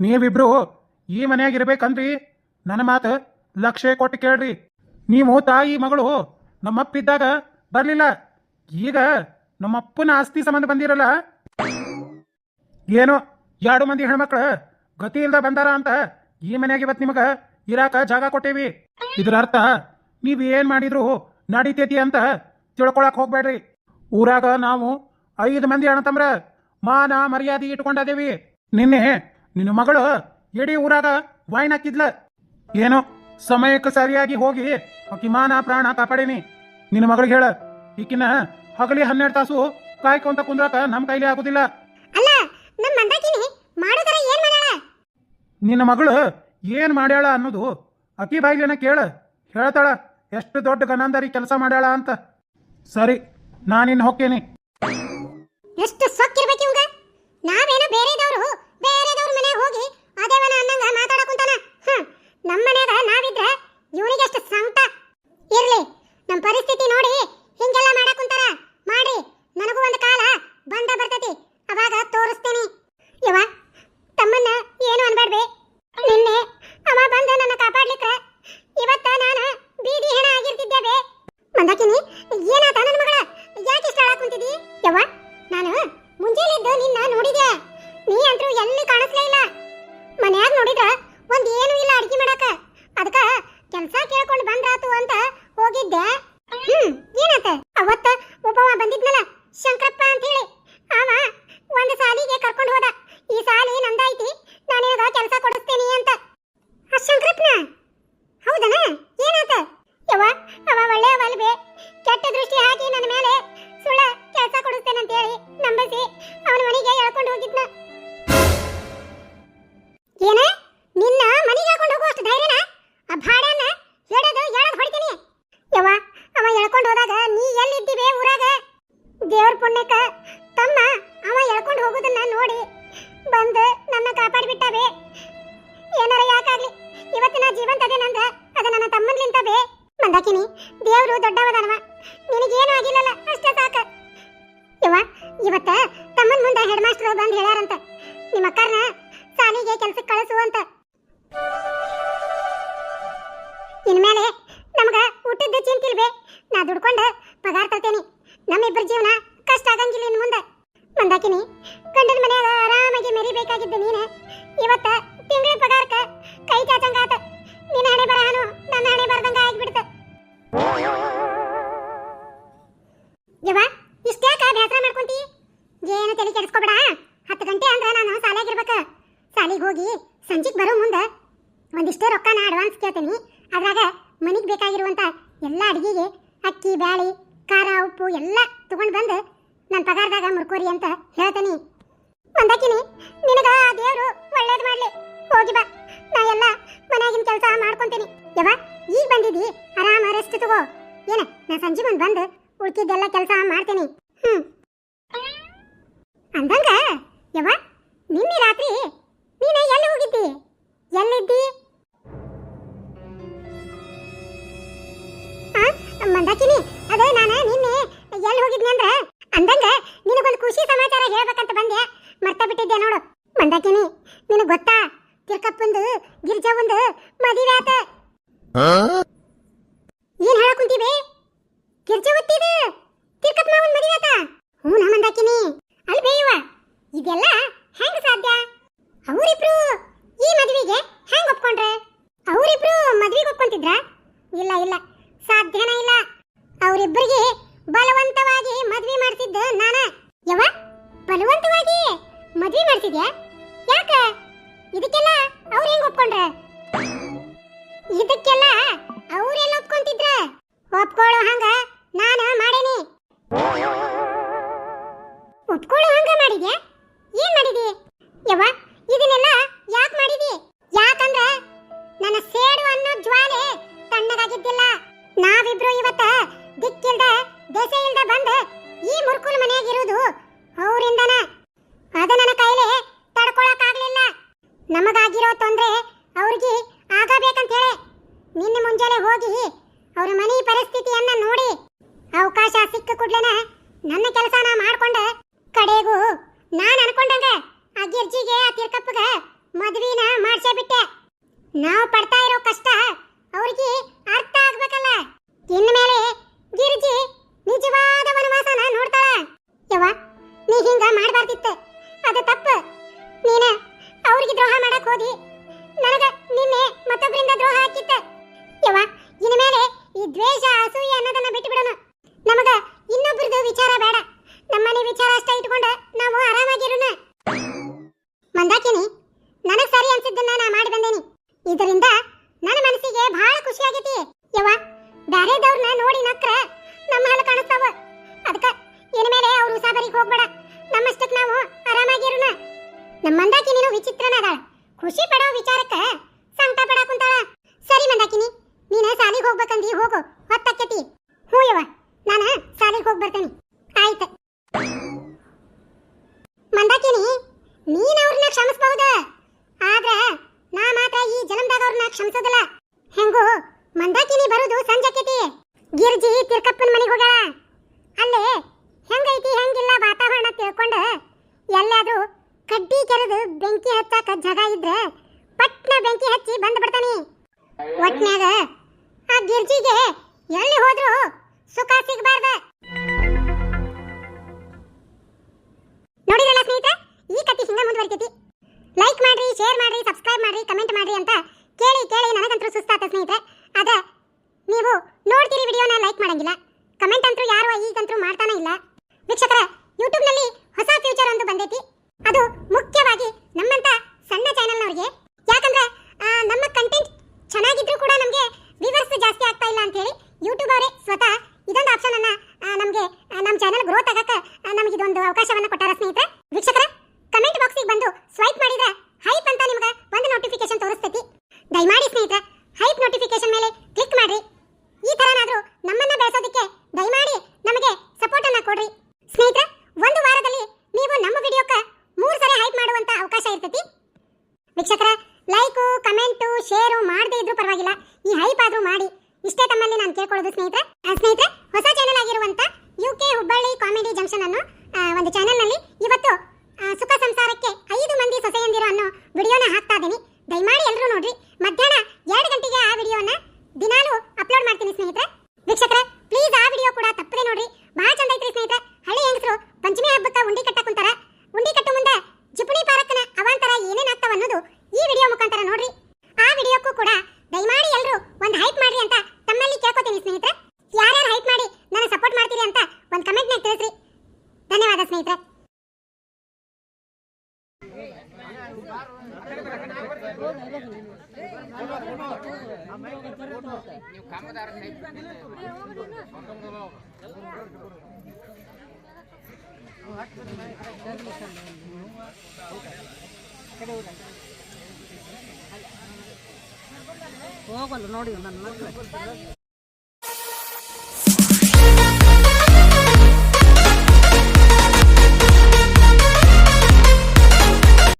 ನೀವಿಬ್ರು ಈ ಮನ್ಯಾಗ ನನ್ನ ಮಾತು ಲಕ್ಷ ಕೊಟ್ಟು ಕೇಳ್ರಿ. ನೀವು ತಾಯಿ, ಮಗಳು, ನಮ್ಮಪ್ಪಿದ್ದಾಗ ಬರ್ಲಿಲ್ಲ. ಈಗ ನಮ್ಮಪ್ಪನ ಆಸ್ತಿ ಸಂಬಂಧ ಬಂದಿರಲ್ಲ? ಏನೋ, ಎರಡು ಮಂದಿ ಹೆಣ್ಮಕ್ಳು ಗತಿ ಇಲ್ದ ಬಂದಾರ ಅಂತ ಈ ಮನ್ಯಾಗ ಇವತ್ತು ನಿಮಗೆ ಇರಾಕ ಜಾಗ ಕೊಟ್ಟೇವಿ. ಇದರ ಅರ್ಥ ನೀವು ಏನು ಮಾಡಿದ್ರು ನಡೀತೈತಿ ಅಂತ ತಿಳ್ಕೊಳಕ್ ಹೋಗ್ಬೇಡ್ರಿ. ಊರಾಗ ನಾವು ಐದು ಮಂದಿ ಅಣ್ಣ ತಮ್ರ ಮಾನ ಮರ್ಯಾದೆ ಇಟ್ಕೊಂಡದೇವಿ. ನಿನ್ನೆ ನಿನ್ನ ಮಗಳು ಇಡೀ ಊರಾಗ ವಾಯ್ನ್ ಹಾಕಿದ್ಲ ಏನೋ ಸಮಯಕ್ಕೆ ಸರಿಯಾಗಿ ಹೋಗಿ ಆಕಿ ಮಾನ ಪ್ರಾಣ ಕಾಪಾಡೇನಿ. ನಿನ್ನ ಮಗಳಿಗೆ ಹೇಳ ಈಕಿನ ಹಗಲಿ ಹನ್ನೆರಡು ತಾಸು ಕಾಯ್ಕೊಂತ ಕುಂದ್ರಾಕ ನಮ್ಮ ಕೈಲಿ ಆಗುದಿಲ್ಲ. ಅಲ್ಲ ನಮ್ಮ ಮಂದಾಕಿನಿ ಮಾಡೋದರ ಏನ್ ಮಾಡ್ಯಾಳ? ನಿನ್ನ ಮಗಳು ಏನ್ ಮಾಡ್ಯಾಳ ಅನ್ನೋದು ಅಕಿ ಬಾಯಿಲೇನ ಕೇಳ ಹೇಳ್ತಾಳ ಎಷ್ಟು ದೊಡ್ಡ ಗನಂದರಿ ಕೆಲಸ ಮಾಡ್ಯಾಳ ಅಂತ. ಸರಿ ನಾನಿನ್ ಹೊಕ್ಕೇನಿ. ಎಷ್ಟು ಸೊಕ್ಕಿರ್ಬೇಕು ನಿನ್ನ ನೋಡಿದೆ. ನೀ ಅಂತೂ ಎಲ್ಲಿ ಕಾಣಿಸ್ಲೇ ಇಲ್ಲ. ಮನ್ಯಾಗ ನೋಡಿದ್ರ ಒಂದ್ ಏನು ಇಲ್ಲ ಅಡ್ಗಿ ಮಾಡಕ. ಅದಕ್ಕ ಕೆಲ್ಸ ಕೇಳ್ಕೊಂಡು ಬಂದ್ರಾತು ಅಂತ ಹೋಗಿದ್ದೆ. ಹ್ಮ್, ಏನಾತ? ಅವತ್ತ ಒಬ್ಬವ ಬಂದಿದ್ನಲ್ಲ, ಶಂಕರಪ್ಪ ಅಂತ ಹೇಳಿ. ಅವ ಒಂದ್ ಸಾಲಿಗೆ ಕರ್ಕೊಂಡು ಹೋದ. ಇವತ್ತಿನ ನಂದ ಅದು ನನ್ನ ತಮ್ಮನ್ಲಿಂತ ಬೇ ಮಂದಾಕಿನಿ, ದೇವ್ರು ದೊಡ್ಡವದನವ. ನಿನಗೇನು ಆಗಿಲ್ಲಲ್ಲ, ಅಷ್ಟೇ ಸಾಕ. ಯವ್ವ, ಇವತ್ತ ತಮ್ಮನ್ ಮುಂದೆ ಹೆಡ್ ಮಾಸ್ಟರ್ ಬಂದು ಹೇಳ್ಯಾರಂತ. ನಿಮ್ಮ ಅಕ್ಕರ್ನ ಸಾಲಿಗೆ ಕೆಲ್ಸಕ್ಕೆ ಕಳಿಸು ಅಂತ. ಇನ್ಮೇಲೆ ನಮಗ ಊಟದ ಚಿಂತಿಲ್ಬೇ ನಾ ದುಡ್ಕೊಂಡು ಪಗಾರ ತರ್ತೇನೆ. ನಮ್ಮಿಬ್ಬರ ಜೀವನ ಮನಿಗೆ ಬೇಕಾಗಿರುವಂತ ಎಲ್ಲ ಅಡಿಗೆಗೆ ಅಕ್ಕಿ, ಬ್ಯಾಳಿ, ಖಾರ, ಉಪ್ಪು ಎಲ್ಲ ತಗೊಂಡು ಬಂದು ನನ್ನ ಪಗಾರದಾಗ ಮುರ್ಕೋರಿ ಅಂತ ಹೇಳ್ತೀನಿ. ಒಂದಕ್ಕಿನಿ, ನಿನಗ ದೇವರು ಒಳ್ಳೇದು ಮಾಡಲಿ. ಹೋಗಿ ಬಾ. ನಾ ಎಲ್ಲ ಮನೆಯಾಗಿನ ಕೆಲಸ ಮಾಡ್ಕೊಂತೀನಿ. ಯವ ಈಗ ಬಂದಿದ್ದಿ ಆರಾಮ ರೆಸ್ಟ್ ತಗೋ. ಏನ, ನಾ ಸಂಜೆ ಮುಂದೆ ಬಂದು ಉಳ್ಕಿದ್ದೆಲ್ಲ ಕೆಲಸ ಮಾಡ್ತೀನಿ. ಹ್ಮ್. ಅಂದಂಗ, ಯವ್ವ, ನಿನ್ನೆ ರಾತ್ರಿ ನೀನೇ ಎಲ್ಲಿ ಹೋಗಿದ್ದಿ? ಎಲ್ಲಿದ್ದಿ? ಮಂದಾಕಿನಿ ಅದೇ ನಾನು ನಿನ್ನೆ ಎಲ್ಲಿ ಹೋಗಿದ್ನಿ ಅಂದ್ರೆ? ಅಂದಂಗ ನಿನಗೊಂದು ಖುಷಿ ಸಮಾಚಾರ ಹೇಳ್ಬೇಕಂತ ಬಂದೆ. ಮರ್ತ ಬಿಟ್ಟಿದ್ದೆ ನೋಡು. ಮಂದಾಕಿನಿ ನಿನಗೆ ಗೊತ್ತಾ? ತಿರ್ಕಪ್ಪಂದು ಗಿರ್ಜಾವಂದು ಮದುವೆ ಆತ. ಏನ್ ಹೇಳಕ್ ಕುಂತೀವಿ? ಗಿರ್ಜಾವತ್ತಿದ? ಯಾಕೆ ಯಾಕ? ಇದಕ್ಕೆಲ್ಲ ಅವ್ರು ಹೆಂಗ್ ಒಪ್ಕೊಂಡ್ರೆ? ಇದಕ್ಕೆಲ್ಲ ಅವ್ರೆಲ್ಲ ಒಪ್ಕೊಂತಿದ್ರ? ಒಪ್ಕೊಳ್ಳೋ ಹಂಗ ನಾನು ಮಾಡೇನಿ. ಒಪ್ಕೊಳ್ಳೋ ಹಂಗ ಮಾಡಿದ್ಯಾ? ಏನ್ ಮಾಡಿದಿ? ಯವ್ವ, ಇದನ್ನೆಲ್ಲ ಯಾಕೆ ಮಾಡಿದಿ? ಯಾಕಂದ್ರ ನನ್ನ ಸೇಡು ಅನ್ನೋ ಜ್ವಾಲೆ ತಣ್ಣಗಾಗಿದ್ದಿಲ್ಲ. ನಾವಿಬ್ರು ಇವತ್ತ ದಿಕ್ಕಿಲ್ದ ದೆಸೆ ಇಲ್ದ ಬಂದ ಈ ಮುರ್ಕುಲ್ ಮನೆಯಾಗಿರುವುದು ನಮಗಾಗಿರೋ ತೊಂದ್ರೆ ಅವ್ರಿಗೆ ಆಗಬೇಕಂತ ಹೇಳಿ. ನಿನ್ನೆ ಮುಂಜಾನೆ ಹೋಗಿ ಅವ್ರ ಮನೆ ಪರಿಸ್ಥಿತಿಯನ್ನ ನೋಡಿ. ಅವಕಾಶ ಸಿಕ್ಕ ಕೂಡ್ಲೆನ ನನ್ನ ಕೆಲಸನ ಮಾಡ್ಕೊಂಡೆ ಕಡೆಗೂ ನಾನು ಅನ್ಕೊಂಡಂಗ ಆ ಗಿರ್ಜಿಗೆ, ಆ ತಿರ್ಕಪ್ಪಗ ಮದ್ವಿನ ಮಾಡ್ಸೇ ಬಿಟ್ಟೆ. ನಾವು ಪಡ್ತಾ ಇರೋ ಕಷ್ಟ ಅವ್ರಿಗೆ ಅರ್ಥ ಆಗ್ಬೇಕಲ್ಲ. ಇನ್ಮೇಲೆ ಗಿರ್ಜಿ ನಿಜವಾದ ವನವಾಸನ ನೋಡ್ತಾಳ. ಯವ್ವ, ನೀ ಹಿಂಗ ಮಾಡಬಾರ್ದಿತ್ತು. ಅದು ತಪ್ಪು. ನೀನ ಹೋದಿ ನನಗ ನಿನ್ನೆ ಮತ್ತೊಬ್ಬರಿಂದ ದ್ರೋಹ ಹಾಕಿತ್ತ ಯವ್ವ, ಇನ್ಮೇಲೆ ಈ ದ್ವೇಷ, ಅಸೂಯೆ ಅನ್ನೋದನ್ನ ಬಿಟ್ಟು ಬಿಡೋಣ ನಮಗ ಇನ್ನೊಬ್ಬರದು ವಿಚಾರ ಬೇಡ. ನಮ್ಮನೆ ವಿಚಾರ ಅಷ್ಟ ಇಟ್ಕೊಂಡ ನಾವು ಆರಾಮಾಗಿರೋಣ. ಹೋಗ್ಬೇಕಂದಿ ಹೋಗು ಹೊತ್ತಕ್ಕತಿ ಹ್ಞೂ ಯವ್ವ, ನಾನು ಶಾಲೆಗೆ ಹೋಗಿ ಬರ್ತೇನೆ. ಆಯ್ತು. ಮಂದಾಕಿನಿ, ನೀನ್ ಅವ್ರನ್ನ ಕ್ಷಮಿಸಬಹುದು. ಆದ್ರ ನಾ ಮಾತ್ರ ಈ ಜನ್ಮದಾಗ ಅವ್ರನ್ನ ಕ್ಷಮಿಸೋದಿಲ್ಲ. ಹೆಂಗು, ಮಂದಾಕಿನಿ ಬರುದು ಸಂಜಕ್ಕೆತಿ ಗಿರ್ಜಿ ತಿರ್ಕಪ್ಪನ ಮನೆಗೆ ಹೋಗ್ಯಾಳ. ಅಲ್ಲಿ ಹೆಂಗೈತಿ, ಹೆಂಗಿಲ್ಲ ವಾತಾವರಣ ತಿಳ್ಕೊಂಡು ಎಲ್ಲಾದ್ರೂ ಕಡ್ಡಿ ಕೆರೆದು ಬೆಂಕಿ ಹಚ್ಚಾಕ ಜಾಗ ಇದ್ರೆ ಪಟ್ನ ಬೆಂಕಿ ಹಚ್ಚಿ ಬಂದ್ ಬಿಡ್ತಾನಿ. ಒಟ್ನ್ಯಾಗ ಎಲ್ಲಿ ಹೋದ್ರು ಸುಖ ಸಿಗಬಾರ್ದ. ನೋಡಿರಲ್ಲ ಸ್ನೇಹಿತರೆ? ಈ ಕಥೆ ಹಿಂಗ ಮುಂದುವರಿತೈತಿ. ಲೈಕ್ ಮಾಡ್ರಿ ಶೇರ್ ಮಾಡ್ರಿ ಸಬ್ಸ್ಕ್ರೈಬ್ ಮಾಡ್ರಿ ಕಮೆಂಟ್ ಮಾಡ್ರಿ ಅಂತ ಕೇಳಿ ಕೇಳಿ ನನಗಂತೂ ಸುಸ್ತಾತ ಸ್ನೇಹಿತರೆ. ಅದ ನೀವು ನೋಡ್ತೀರಿ ವಿಡಿಯೋನ ಲೈಕ್ ಮಾಡಂಗಿಲ್ಲ. ಕಮೆಂಟ್ ಅಂತೂ ಯಾರು ಈಗಂತೂ ಮಾಡ್ತಾನೆ ಇಲ್ಲ. ವೀಕ್ಷಕರ ಯೂಟ್ಯೂಬ್ನಲ್ಲಿ ಹೊಸ ಫ್ಯೂಚರ್ ಒಂದು ಬಂದೈತಿ. ಅದು ಮುಖ್ಯವಾಗಿ ನಮ್ಮಂತ ಸಣ್ಣ ಚಾನೆಲ್ನವ್ರಿಗೆ ಯಾಕಂದ್ರೆ ನಮ್ಮ ಕಂಟೆಂಟ್ ಚೆನ್ನಾಗಿದ್ರು ಕೂಡ ನಮಗೆ ವ್ಯೂವರ್ಸ್ ಜಾಸ್ತಿ ಆಗ್ತಾ ಇಲ್ಲ ಅಂತ ಹೇಳಿ ಯೂಟ್ಯೂಬ್ ಅವರೇ ಸ್ವತಃ ಉಂಡಿ ಕಟ್ಟ ಕುಂತಾರ. ಉಂಡಿ ಕಟ್ಟು ಮುಂದೆ ಜಿಪುಣಿ ಪಾರಕ್ಕನ ಅವಾಂತರ ಏನೇನ್ ಆಗ್ತಾವ ಅನ್ನೋದು ಈ ವಿಡಿಯೋ ಮುಖಾಂತರ ನೋಡ್ರಿ. ಆ ವಿಡಿಯೋಕ್ಕೂ ಕೂಡ ದಯಮಾಡಿ ಎಲ್ಲರೂ ಒಂದು ಹೈಪ್ ಮಾಡ್ರಿ ಅಂತ ತಮ್ಮಲ್ಲಿ ಕೇಳ್ಕೊತೀನಿ ಸ್ನೇಹಿತರೆ. ಯಾರ್ಯಾರು ಹೈಪ್ ಮಾಡಿ ನನ್ನ ಸಪೋರ್ಟ್ ಮಾಡ್ತೀರಿ ಅಂತ ಒಂದು ಕಮೆಂಟ್ನಾಗ ತಿಳಿಸ್ರಿ. ಧನ್ಯವಾದ ಸ್ನೇಹಿತರೆ. ಹೋಗಲ್ಲ ನೋಡಿ ನನ್ನ ಮಕ್ಕಳು